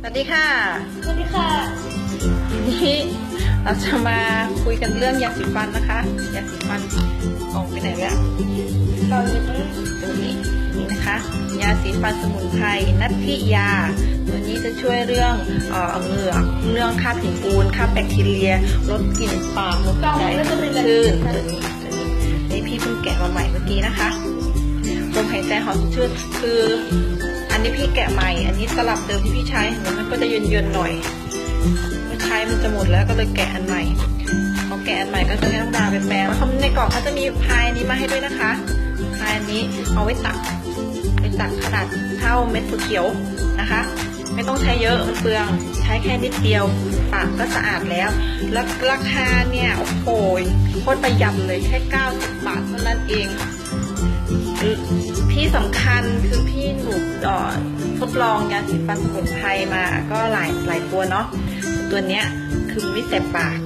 สวัสดีค่ะ สวัสดีค่ะ วันนี้เราจะมาคุยกันเรื่องยาสีฟันนะคะ ยาสีฟันออกไปไหนแล้วตอนนี้ตัวนี้นี่นะคะ ยาสีฟันสมุนไพรนัทธิยา ตัวนี้จะช่วยเรื่องเอ่อเหงือกเรื่องค่าบหินปูนค่าบแบคทีเรีย ลดกลิ่นปากลดกลิ่นใจสดชื่นตัวนี้ตัวนี้นี่พี่เพิ่งแกะมาใหม่เมื่อกี้นะคะลมหายใจหอมสดชื่นคือ อันนี้พี่แกะใหม่ อันนี้ตลับเดิมที่พี่ใช้เห็นไหมมันก็จะเย็นๆหน่อยไม่ใช้มันจะหมดแล้วก็เลยแกะอันใหม่พอแกะอันใหม่ก็จะให้น้องดาไปแปลงแล้วเขาในกล่องเขาจะมีพายนี้มาให้ด้วยนะคะพายอันนี้เอาไว้ตักไปตักขนาดเท่าเม็ดถั่วเขียวนะคะ ไม่ต้องใช้เยอะมันเปลืองใช้แค่นิดเดียวปากก็สะอาดแล้ว แล้วราคาเนี่ยโอ้โหโคตรประหยัดเลยแค่ 90 บาทเท่านั้นเอง ที่สำคัญคือพี่หนูเอ่อทดลองยาสีฟันสมุนไพรมาก็หลายหลายตัวเนาะตัวเนี้ยคือไม่แสบปาก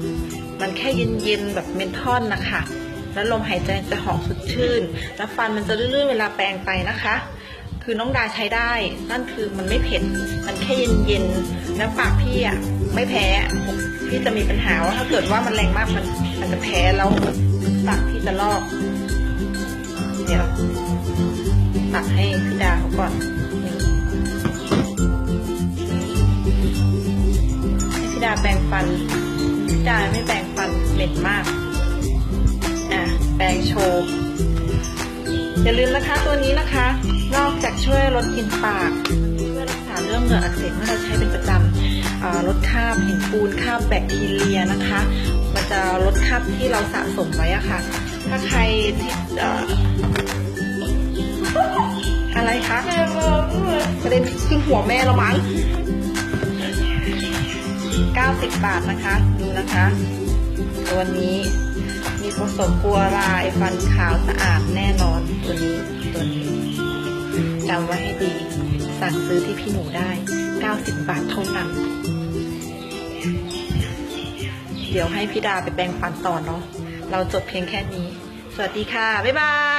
มันแค่เย็นๆแบบเมนทอนนะคะแล้วลมหายใจจะหอมสดชื่น แล้วฟันมันจะลื่นๆเวลาแปรงไปนะคะ คือน้องดาใช้ได้ นั่นคือมันไม่เผ็ด มันแค่เย็นๆ แล้วปากพี่อะไม่แพ้ พี่จะมีปัญหาว่าถ้าเกิดว่ามันแรงมากมันมันจะแพ้แล้วปากพี่จะลอก เดี๋ยวักให้พี่ดาเขาก่อนพี่ดาแปรงฟันพี่ดาไม่แปรงฟันเหม็นมาก อะ แปรงโชว์อย่าลืมนะคะตัวนี้นะคะ นอกจากช่วยลดกลิ่นปากช่วยรักษาเรื่องเหงื่ออักเสบเมื่อเราใช้เป็นประจำลดคราบหินปูนคราบแบคทีเรียนะคะ มันจะลดคราบที่เราสะสมไว้อะค่ะ ถ้าใครที่ เอ่ออะคะกด้วยประเด็นขึ้นหัวแม่เรามั้ง90 บาทนะคะ ดูนะคะ ตัวนี้มีผสมกัวรายฟันขาวสะอาดแน่นอนตัวนี้ตัวนี้จำไว้ให้ดี สั่งซื้อที่พี่หมูได้ 90 บาทเท่านั้น เดี๋ยวให้พี่ดาไปแปรงฟันต่อเนาะเราจบเพียงแค่นี้ สวัสดีค่ะ บ๊ายบาย